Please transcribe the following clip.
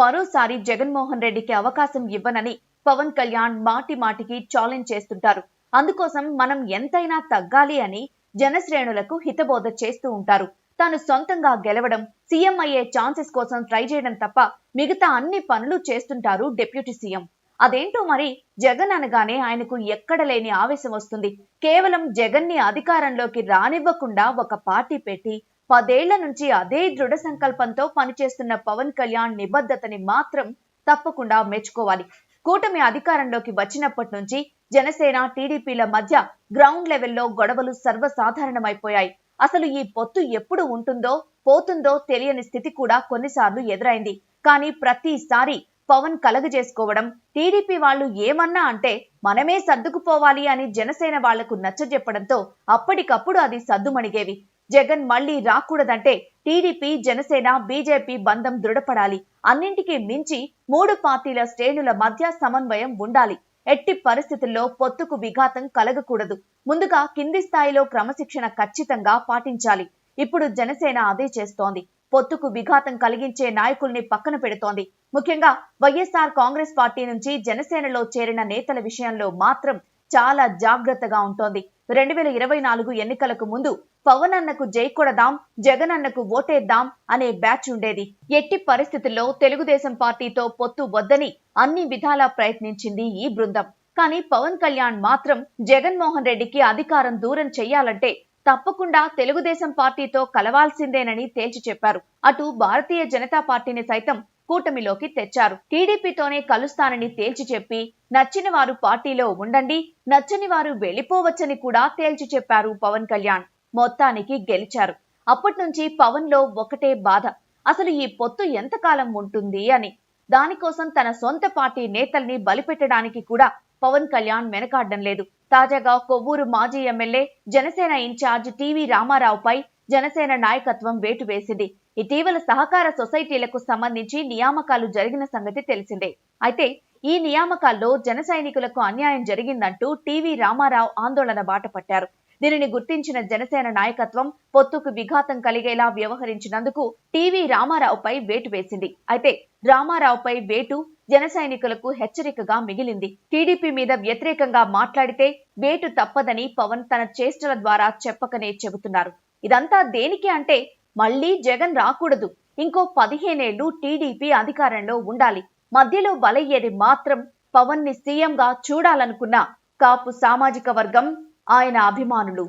మరోసారి జగన్మోహన్ రెడ్డికి అవకాశం ఇవ్వనని పవన్ కళ్యాణ్ మాటి మాటికి ఛాలెంజ్ చేస్తుంటారు. అందుకోసం మనం ఎంతైనా తగ్గాలి అని జనశ్రేణులకు హితబోధ చేస్తూ ఉంటారు. తాను సొంతంగా గెలవడం సీఎం అయ్యే ఛాన్సెస్ కోసం ట్రై చేయడం తప్ప మిగతా అన్ని పనులు చేస్తుంటారు డిప్యూటీ సీఎం. అదేంటో మరి జగన్ అనగానే ఆయనకు ఎక్కడ లేని ఆవేశం వస్తుంది. కేవలం జగన్ని అధికారంలోకి రానివ్వకుండా ఒక పార్టీ పెట్టి పదేళ్ళ నుంచి అదే దృఢ సంకల్పంతో పనిచేస్తున్న పవన్ కళ్యాణ్ నిబద్ధతని మాత్రం తప్పకుండా మెచ్చుకోవాలి. కూటమి అధికారంలోకి వచ్చినప్పటి నుంచి జనసేన టీడీపీల మధ్య గ్రౌండ్ లెవెల్లో గొడవలు సర్వసాధారణమైపోయాయి. అసలు ఈ పొత్తు ఎప్పుడు ఉంటుందో పోతుందో తెలియని స్థితి కూడా కొన్నిసార్లు ఎదురైంది. కానీ ప్రతిసారి పవన్ కలగజేసుకోవడం టీడీపీ వాళ్ళు ఏమన్నా అంటే మనమే సర్దుకుపోవాలి అని జనసేన వాళ్ళకు నచ్చజెప్పడంతో అప్పటికప్పుడు అది సద్దుమణిగేవి. జగన్ మళ్ళీ రాకూడదంటే టీడీపీ జనసేన బీజేపీ బంధం దృఢపడాలి. అన్నింటికీ మించి మూడు పార్టీల శ్రేణుల మధ్య సమన్వయం ఉండాలి. ఎట్టి పరిస్థితుల్లో పొత్తుకు విఘాతం కలగకూడదు. ముందుగా కింది స్థాయిలో క్రమశిక్షణ ఖచ్చితంగా పాటించాలి. ఇప్పుడు జనసేన అదే చేస్తోంది. పొత్తుకు విఘాతం కలిగించే నాయకుల్ని పక్కన పెడుతోంది. ముఖ్యంగా వైఎస్ఆర్ కాంగ్రెస్ పార్టీ నుంచి జనసేనలో చేరిన నేతల విషయంలో మాత్రం చాలా జాగ్రత్తగా ఉంటోంది. రెండు వేల ఇరవై నాలుగు ఎన్నికలకు ముందు పవన్ అన్నకు జై కొడదాం జగన్ అన్నకు ఓటేద్దాం అనే బ్యాచ్ ఉండేది. ఎట్టి పరిస్థితుల్లో తెలుగుదేశం పార్టీతో పొత్తు వద్దని అన్ని విధాలా ప్రయత్నించింది ఈ బృందం. కానీ పవన్ కళ్యాణ్ మాత్రం జగన్మోహన్ రెడ్డికి అధికారం దూరం చెయ్యాలంటే తప్పకుండా తెలుగుదేశం పార్టీతో కలవాల్సిందేనని తేల్చి చెప్పారు. అటు భారతీయ జనతా పార్టీని సైతం కూటమిలోకి తెచ్చారు. టీడీపీతోనే కలుస్తానని తేల్చి చెప్పి నచ్చిన వారు పార్టీలో ఉండండి నచ్చని వారు వెళ్ళిపోవచ్చని కూడా తేల్చి చెప్పారు పవన్ కళ్యాణ్. మొత్తానికి గెలిచారు. అప్పటి నుంచి పవన్లో ఒకటే బాధ. అసలు ఈ పొత్తు ఎంతకాలం ఉంటుంది అని. దానికోసం తన సొంత పార్టీ నేతల్ని బలిపెట్టడానికి కూడా పవన్ కళ్యాణ్ వెనకాడడం లేదు. తాజాగా కొవ్వూరు మాజీ ఎమ్మెల్యే జనసేన ఇన్ఛార్జ్ టీవీ రామారావుపై జనసేన నాయకత్వం వేటు వేసింది. ఇటీవల సహకార సొసైటీలకు సంబంధించి నియామకాలు జరిగిన సంగతి తెలిసిందే. అయితే ఈ నియామకాల్లో జన సైనికులకు అన్యాయం జరిగిందంటూ టీవీ రామారావు ఆందోళన బాట పట్టారు. దీనిని గుర్తించిన జనసేన నాయకత్వం పొత్తుకు విఘాతం కలిగేలా వ్యవహరించినందుకు టీవీ రామారావుపై వేటు వేసింది. అయితే రామారావుపై వేటు జన సైనికులకు హెచ్చరికగా మిగిలింది. టీడీపీ మీద వ్యతిరేకంగా మాట్లాడితే వేటు తప్పదని పవన్ తన చేష్టల ద్వారా చెప్పకనే చెబుతున్నారు. ఇదంతా దేనికి అంటే మళ్ళీ జగన్ రాకూడదు. ఇంకో పదిహేనేళ్ళు టీడీపీ అధికారంలో ఉండాలి. మధ్యలో బలయ్యేది మాత్రం పవన్ని సీఎంగా చూడాలనుకున్న కాపు సామాజిక వర్గం ఆయన అభిమానులు.